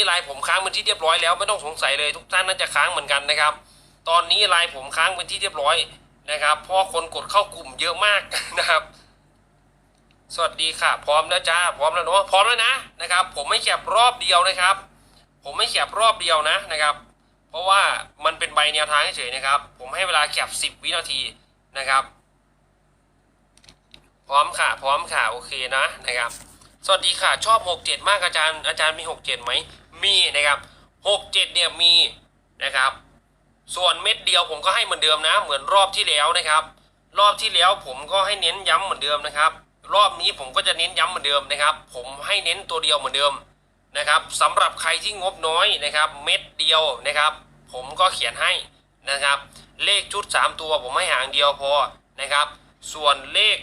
นี้ไลน์ผมค้างเป็นที่เรียบร้อยแล้วไม่ต้องสงสัยเลยทุกท่านน่าจะค้างเหมือนกันนะครับ ตอนนี้ไลน์ผมค้างเป็นที่เรียบร้อยนะครับเพราะคนกดเข้ากลุ่มเยอะมากนะครับ สวัสดีค่ะ พร้อมแล้วจ้าพร้อมแล้วเนาะพร้อมแล้วนะนะครับ ผมไม่แคบรอบเดียวนะครับ ผมไม่แคบรอบเดียวนะนะครับ เพราะว่ามันเป็นใบแนวทางเฉยๆนะครับ ผมให้เวลาแคบ10วินาทีนะครับ พร้อมค่ะ พร้อมค่ะโอเคนะนะครับ สวัสดีค่ะ ชอบ 67 มากอาจารย์อาจารย์มี 67ไหม มีนะครับ67เนี่ยมีนะครับ ส่วนเม็ดเดียวผมก็ให้เหมือนเดิมนะ เหมือนรอบที่แล้วนะครับ รอบที่แล้วผมก็ให้เน้นย้ำเหมือนเดิมนะครับ รอบนี้ผมก็จะเน้นย้ำเหมือนเดิมนะครับ ผมให้เน้นตัวเดียวเหมือนเดิมนะครับสำหรับใครที่งบน้อยนะครับ เม็ดเดียวนะครับ ผมก็เขียนให้นะครับ เลขชุด 3 ตัวผมให้หางเดียวพอนะครับ ส่วนเลข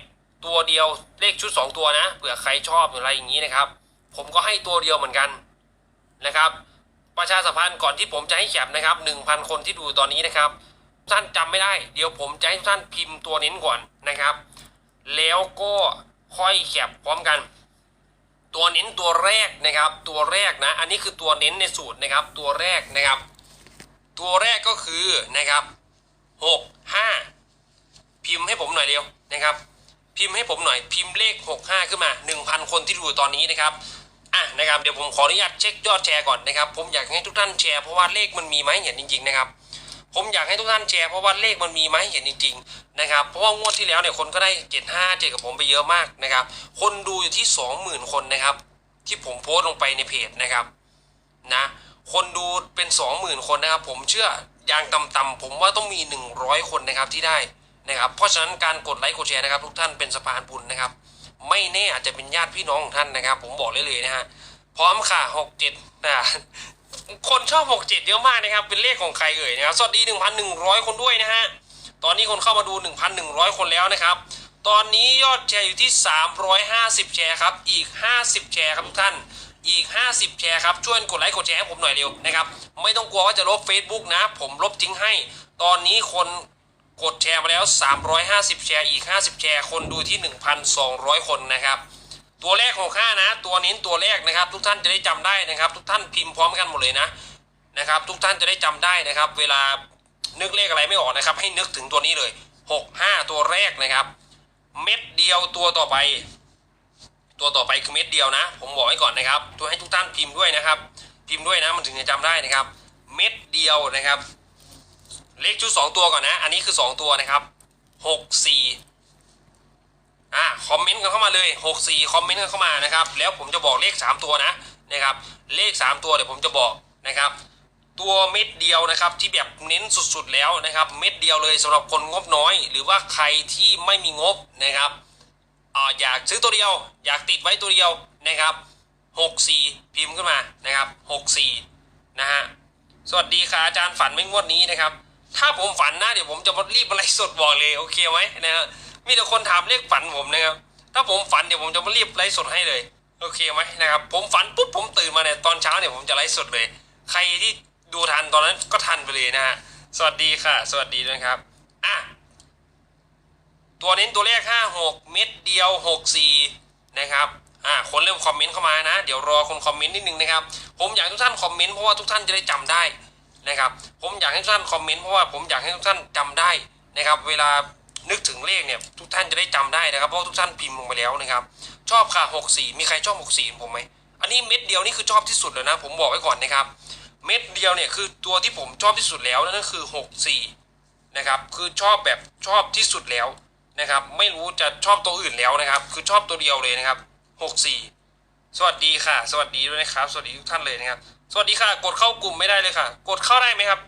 ตัวเดียวเลขชุด 2 ตัวนะเผื่อใครชอบอะไรอย่างนี้นะครับ ผมก็ให้ตัวเดียวเหมือนกัน นะครับ ประชาสัมพันธ์ก่อนที่ผมจะให้แคปนะครับ1,000 คนที่ดูตอนนี้นะครับ ท่านจำไม่ได้ เดี๋ยวผมจะให้ท่านพิมพ์ตัวเน้นก่อนนะครับ แล้วก็ค่อยแคปพร้อมกัน ตัวเน้นตัวแรกนะครับ ตัวแรกนะ อันนี้คือตัวเน้นในสูตรนะครับ ตัวแรกนะครับ ตัวแรกก็คือนะครับหกห้าพิมพ์ให้ผมหน่อยเร็วนะครับ พิมพ์ให้ผมหน่อยพิมพ์เลข 65 ขึ้นมา 1,000 คนที่ดูตอนนี้นะครับ อะนะครับเดี๋ยวผมขออนุญาตเช็คยอดแชร์ก่อนนะครับผมอยากให้ทุกท่านแชร์เพราะว่าเลขมันมีไหมเห็นจริง ๆนะครับ ผมอยากให้ทุกท่านแชร์เพราะว่าเลขมันมีมาให้เห็นจริง ๆ นะครับ เพราะว่างวดที่แล้วเนี่ยคนก็ได้75เจอกับผมไปเยอะมากนะครับ คนดูอยู่ที่20,000คนนะครับ ที่ผมโพสต์ลงไปในเพจนะครับนะคนดูเป็น20,000คนนะครับ ผมเชื่ออย่างต่ำๆผมว่าต้องมี100คนนะครับที่ได้นะครับ เพราะฉะนั้นการกดไลค์กดแชร์นะครับ ทุกท่านเป็นสะพานบุญนะครับ ไม่แน่อาจจะเป็นญาติพี่น้องของท่านนะครับ ผมบอกเลยเลยนะฮะพร้อมค่ะ67นะคนชอบ67เจ็ดเยอะมากนะครับ เป็นเลขของใครเอ่ยนะครับสวัสดี1,100คนด้วยนะฮะตอนนี้คนเข้ามาดู1,100คนแล้วนะครับ ตอนนี้ยอดแชร์อยู่ที่350แชร์ครับอีก50แชร์ครับทุกท่านอีก 50 แชร์ครับ ช่วยกดไลค์กดแชร์ให้ผมหน่อยเร็วนะครับ ไม่ต้องกลัวว่าจะลบ Facebook นะ ผมลบทิ้งให้ ตอนนี้คน กดแชร์มาแล้ว 350 แชร์อีก 50 แชร์ คนดูที่ 1,200 คนนะครับ ตัวแรกของค่านะ ตัวเน้ตัวแรกนะครับ ทุกท่านจะได้จำได้นะครับ ทุกท่านพิมพ์พร้อมกันหมดเลยนะนะครับ ทุกท่านจะได้จำได้นะครับ เวลานึกเลขอะไรไม่ออกนะครับ ให้นึกถึงตัวนี้เลย 65 ตัวแรกนะครับ เม็ดเดียวตัวต่อไป ตัวต่อไปคือเม็ดเดียวนะ ผมบอกไว้ก่อนนะครับ ตัวให้ทุกท่านพิมพ์ด้วยนะครับ พิมพ์ด้วยนะมันถึงจะจำได้นะครับ เม็ดเดียวนะครับ เลขชุด2ตัวก่อนนะ อันนี้คือ2ตัวนะครับ64อ่าคอมเมนต์กันเข้ามาเลย64คอมเมนต์กันเข้ามานะครับ แล้วผมจะบอกเลข3ตัวนะนะครับ เลข3ตัวเดี๋ยวผมจะบอกนะครับ ตัวเม็ดเดียวนะครับที่แบบเน้นสุดๆแล้วนะครับ เม็ดเดียวเลยสำหรับคนงบน้อย หรือว่าใครที่ไม่มีงบนะครับอ่าอยากซื้อตัวเดียว อยากติดไว้ตัวเดียวนะครับ64พิมพ์ขึ้นมานะครับ64นะฮะสวัสดีค่ะอาจารย์ฝันไม่งวดนี้นะครับ ถ้าผมฝันนะเดี๋ยวผมจะมารีบอะไรสดบอกเลยโอเคไหมนะฮะมีแต่คนถามเลขฝันผมนะครับถ้าผมฝันเดี๋ยวผมจะมารีบไลฟ์สดให้เลยโอเคไหมนะครับผมฝันปุ๊บผมตื่นมาเนี่ยตอนเช้าเนี่ยผมจะไลฟ์สดเลย ใครที่ดูทันตอนนั้นก็ทันไปเลยนะฮะสวัสดีค่ะ สวัสดีด้วยครับอะตัวเน้นตัวเลข56 เม็ดเดียว 64 นะครับอ่าคนเริ่มคอมเมนต์เข้ามานะ เดี๋ยวรอคนคอมเมนต์นิดนึงนะครับ ผมอยากทุกท่านคอมเมนต์เพราะว่าทุกท่านจะได้จำได้ นะครับ ผมอยากให้ทุกท่านคอมเมนต์เพราะว่าผมอยากให้ทุกท่านจำได้นะครับ เวลานึกถึงเลขเนี่ยทุกท่านจะได้จำได้นะครับเพราะทุกท่านพิมพ์ลงไปแล้วนะครับ ชอบค่ะ64 มีใครชอบ 64ผมไหมอันนี้เม็ดเดียวนี่คือชอบที่สุดแล้วนะ ผมบอกไว้ก่อนนะครับ เม็ดเดียวเนี่ยคือตัวที่ผมชอบที่สุดแล้วนั่นก็คือ 64นะครับคือชอบแบบชอบที่สุดแล้วนะครับ ไม่รู้จะชอบตัวอื่นแล้วนะครับ คือชอบตัวเดียวเลยนะครับ 64 สวัสดีค่ะ สวัสดีด้วยนะครับ สวัสดีทุกท่านเลยนะครับ สวัสดีค่ะ กดเข้ากลุ่มไม่ได้เลยค่ะ กดเข้าได้ไหมครับ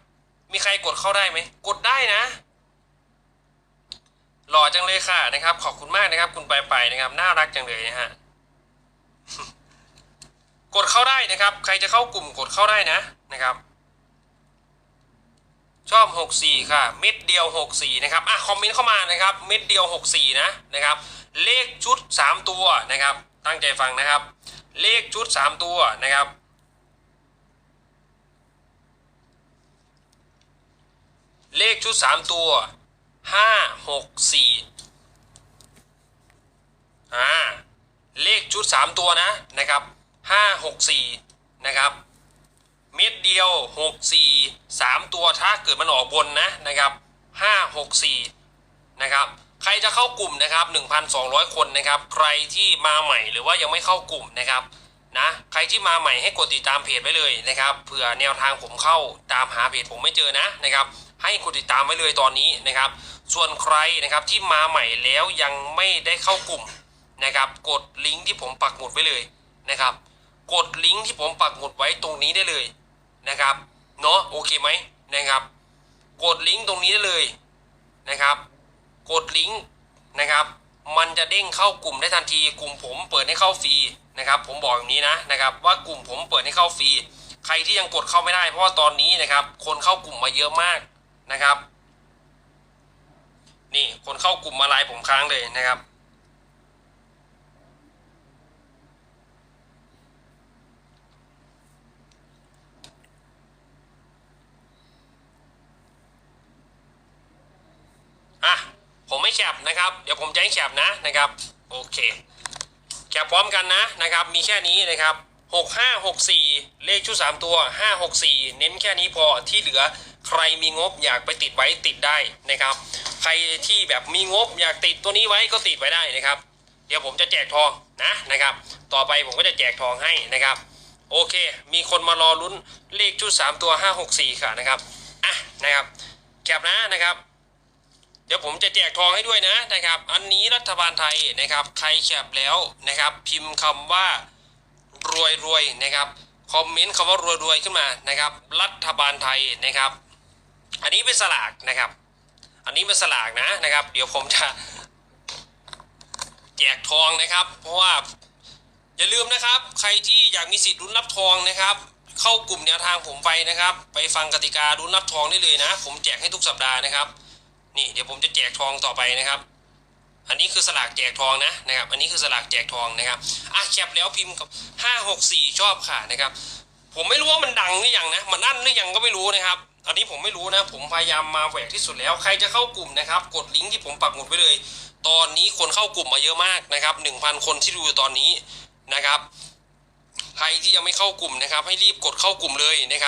มีใครกดเข้าได้ไหมกดได้นะ หล่อจังเลยค่ะนะครับ ขอบคุณมากนะครับ คุณไปไปนะครับ น่ารักจังเลยนะฮะกดเข้าได้นะครับ ใครจะเข้ากลุ่มกดเข้าได้นะนะครับ ชอบ 64 ค่ะ เม็ดเดียว 64 นะครับอะคอมเมนต์เข้ามานะครับ เม็ดเดียว 64 นะนะครับ เลขชุด 3 ตัวนะครับ ตั้งใจฟังนะครับ เลขชุด 3 ตัวนะครับ เลขชุด3ตัว5 6 4อ่าเลขชุด3ตัวนะนะครับ5 6 4นะครับเม็ดเดียวหกสี่สามตัวถ้าเกิดมันออกบนนะนะครับห้าหกสี่นะครับใครจะเข้ากลุ่มนะครับ 1,200 คนนะครับ ใครที่มาใหม่หรือว่ายังไม่เข้ากลุ่มนะครับ นะ ใครที่มาใหม่ให้กดติดตามเพจไว้เลยนะครับเผื่อแนวทางผมเข้าตามหาเพจผมไม่เจอนะนะครับ ให้กดติดตามไว้เลยตอนนี้นะครับ ส่วนใครนะครับที่มาใหม่แล้วยังไม่ได้เข้ากลุ่มนะครับ กดลิงก์ที่ผมปักหมุดไว้เลยนะครับ กดลิงก์ที่ผมปักหมุดไว้ตรงนี้ได้เลยนะครับเนาะโอเคไหมนะครับ กดลิงก์ตรงนี้ได้เลยนะครับ กดลิงก์นะครับ มันจะเด้งเข้ากลุ่มได้ทันที กลุ่มผมเปิดให้เข้าฟรีนะครับผมบอกอย่างนี้นะนะครับว่ากลุ่มผมเปิดให้เข้าฟรีใครที่ยังกดเข้าไม่ได้ เพราะว่าตอนนี้นะครับ คนเข้ากลุ่มมาเยอะมากนะครับ นี่คนเข้ากลุ่มมาไลน์ผมค้างเลยนะครับ อะ ผมไม่ แคปนะครับเดี๋ยวผมจะให้แคปนะนะครับโอเคแคปพร้อมกันนะนะครับมีแค่นี้นะครับ 6564 เลขชุด 3 ตัว 564 เน้นแค่นี้พอที่เหลือใครมีงบอยากไปติดไว้ติดได้นะครับ ใครที่แบบมีงบอยากติดตัวนี้ไว้ก็ติดไว้ได้นะครับ เดี๋ยวผมจะแจกทองนะนะครับ ต่อไปผมก็จะแจกทองให้นะครับ โอเค มีคนมารอลุ้นเลขชุด 3 ตัว 564 ค่ะนะครับอะนะครับแคปนะนะครับ เดี๋ยวผมจะแจกทองให้ด้วยนะนะครับ อันนี้รัฐบาลไทยนะครับ ใครแคปแล้วนะครับ พิมพ์คำว่ารวยรวยนะครับคอมเมนต์คำว่ารวยรวยขึ้นมานะครับ รัฐบาลไทยนะครับ อันนี้เป็นสลากนะครับ อันนี้เป็นสลากนะนะครับ เดี๋ยวผมจะแจกทองนะครับ เพราะว่าอย่าลืมนะครับ ใครที่อยากมีสิทธิ์ลุ้นรับทองนะครับเข้ากลุ่มแนวทางผมไปนะครับ ไปฟังกติกาลุ้นรับทองได้เลยนะ ผมแจกให้ทุกสัปดาห์นะครับ นี่เดี๋ยวผมจะแจกทองต่อไปนะครับ อันนี้คือสลากแจกทองนะนะครับ อันนี้คือสลากแจกทองนะครับอะแคปแล้วพิมพ์กับ 564 ชอบค่ะนะครับ ผมไม่รู้ว่ามันดังหรือยังนะ มันนั่นหรือยังก็ไม่รู้นะครับ อันนี้ผมไม่รู้นะ ผมพยายามมาแหวกที่สุดแล้ว ใครจะเข้ากลุ่มนะครับ กดลิงก์ที่ผมปักหมุดไว้เลย ตอนนี้คนเข้ากลุ่มมาเยอะมากนะครับ 1,000 คนที่ดูอยู่ตอนนี้นะครับ ใครที่ยังไม่เข้ากลุ่มนะครับ ให้รีบกดเข้ากลุ่มเลยนะครับ